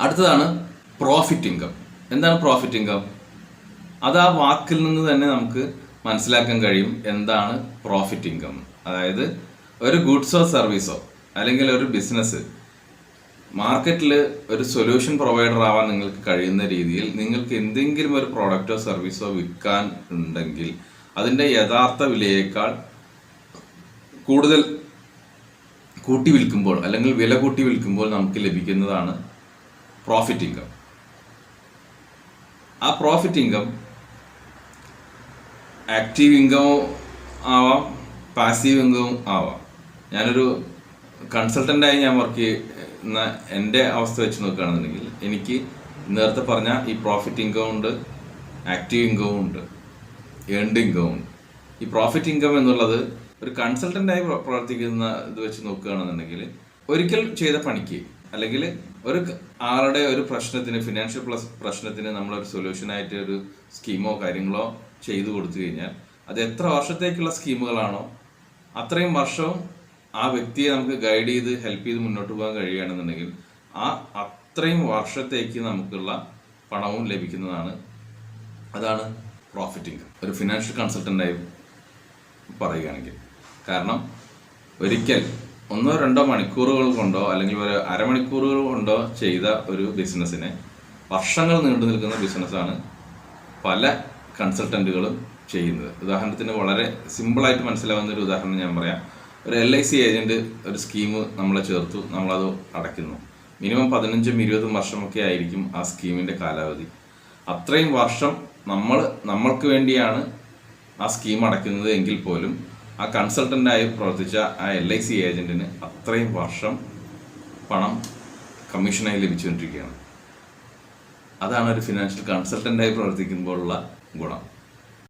അടുത്തതാണ് profit income എന്താണ് profit income അത് ആ വാക്കിൽ നിന്ന് തന്നെ നമുക്ക് മനസ്സിലാക്കാൻ കഴിയും എന്താണ് പ്രോഫിറ്റ് ഇൻകം അതായത് ഒരു ഗുഡ്സോ സർവീസോ അല്ലെങ്കിൽ ഒരു ബിസിനസ് മാർക്കറ്റിൽ ഒരു സൊല്യൂഷൻ പ്രൊവൈഡർ ആവാൻ നിങ്ങൾക്ക് കഴിയുന്ന രീതിയിൽ നിങ്ങൾക്ക് എന്തെങ്കിലും ഒരു പ്രോഡക്റ്റോ സർവീസോ വിൽക്കാൻ ഉണ്ടെങ്കിൽ അതിന്റെ യഥാർത്ഥ വിലയേക്കാൾ കൂടുതൽ കൂട്ടി വിൽക്കുമ്പോൾ അല്ലെങ്കിൽ വില കൂട്ടി വിൽക്കുമ്പോൾ നമുക്ക് ലഭിക്കുന്നതാണ് പ്രോഫിറ്റ് ഇൻകം ആ പ്രോഫിറ്റ് ഇൻകം ആക്റ്റീവ് ഇൻകവും ആവാം പാസീവ് ഇൻകവും ആവാം. ഞാനൊരു കൺസൾട്ടന്റായി ഞാൻ വർക്ക് ചെയ്യുന്ന എന്റെ അവസ്ഥ വെച്ച് നോക്കുകയാണെന്നുണ്ടെങ്കിൽ എനിക്ക് നേരത്തെ പറഞ്ഞ ഈ പ്രോഫിറ്റ് ഇൻകം ഉണ്ട് ആക്റ്റീവ് ഇൻകവും ഉണ്ട് ഏൺഡ് ഇൻകവും ഉണ്ട്. ഈ പ്രോഫിറ്റ് ഇൻകം എന്നുള്ളത് ഒരു കൺസൾട്ടന്റായി പ്രവർത്തിക്കുന്ന ഇത് വെച്ച് നോക്കുകയാണെന്നുണ്ടെങ്കിൽ ഒരിക്കൽ ചെയ്ത പണിക്ക് അല്ലെങ്കിൽ ഒരു ആളുടെ ഒരു പ്രശ്നത്തിന് ഫിനാൻഷ്യൽ പ്ലസ് പ്രശ്നത്തിന് നമ്മളൊരു സൊല്യൂഷനായിട്ട് ഒരു സ്കീമോ കാര്യങ്ങളോ ചെയ്തു കൊടുത്തു കഴിഞ്ഞാൽ അത് എത്ര വർഷത്തേക്കുള്ള സ്കീമുകളാണോ അത്രയും വർഷവും ആ വ്യക്തിയെ നമുക്ക് ഗൈഡ് ചെയ്ത് ഹെൽപ്പ് ചെയ്ത് മുന്നോട്ട് പോകാൻ കഴിയുകയാണെന്നുണ്ടെങ്കിൽ ആ അത്രയും വർഷത്തേക്ക് നമുക്കുള്ള പണവും ലഭിക്കുന്നതാണ്. അതാണ് പ്രോഫിറ്റ് ഇൻകം ഒരു ഫിനാൻഷ്യൽ കൺസൾട്ടന്റായി പറയുകയാണെങ്കിൽ. കാരണം ഒരിക്കൽ ഒന്നോ രണ്ടോ മണിക്കൂറുകൾ കൊണ്ടോ അല്ലെങ്കിൽ ഒരു അരമണിക്കൂറുകൾ കൊണ്ടോ ചെയ്ത ഒരു ബിസിനസ്സിനെ വർഷങ്ങൾ നീണ്ടു നിൽക്കുന്ന ബിസിനസ്സാണ് പല കൺസൾട്ടന്റുകളും ചെയ്യുന്നത്. ഉദാഹരണത്തിന് വളരെ സിമ്പിളായിട്ട് മനസ്സിലാവുന്ന ഒരു ഉദാഹരണം ഞാൻ പറയാം. ഒരു എൽ ഐ സി ഏജന്റ് ഒരു സ്കീം നമ്മളെ ചേർത്തു നമ്മളത് അടയ്ക്കുന്നു. മിനിമം പതിനഞ്ചും ഇരുപതും വർഷമൊക്കെ ആയിരിക്കും ആ സ്കീമിന്റെ കാലാവധി. അത്രയും വർഷം നമ്മൾ നമ്മൾക്ക് വേണ്ടിയാണ് ആ സ്കീം അടയ്ക്കുന്നത് എങ്കിൽ പോലും ആ കൺസൾട്ടന്റായി പ്രവർത്തിച്ച ആ എൽ ഐ സി ഏജന്റിന് അത്രയും വർഷം പണം കമ്മീഷനായി ലഭിച്ചുകൊണ്ടിരിക്കുകയാണ്. അതാണ് ഒരു ഫിനാൻഷ്യൽ കൺസൾട്ടന്റായി പ്രവർത്തിക്കുമ്പോഴുള്ള ഗുണം.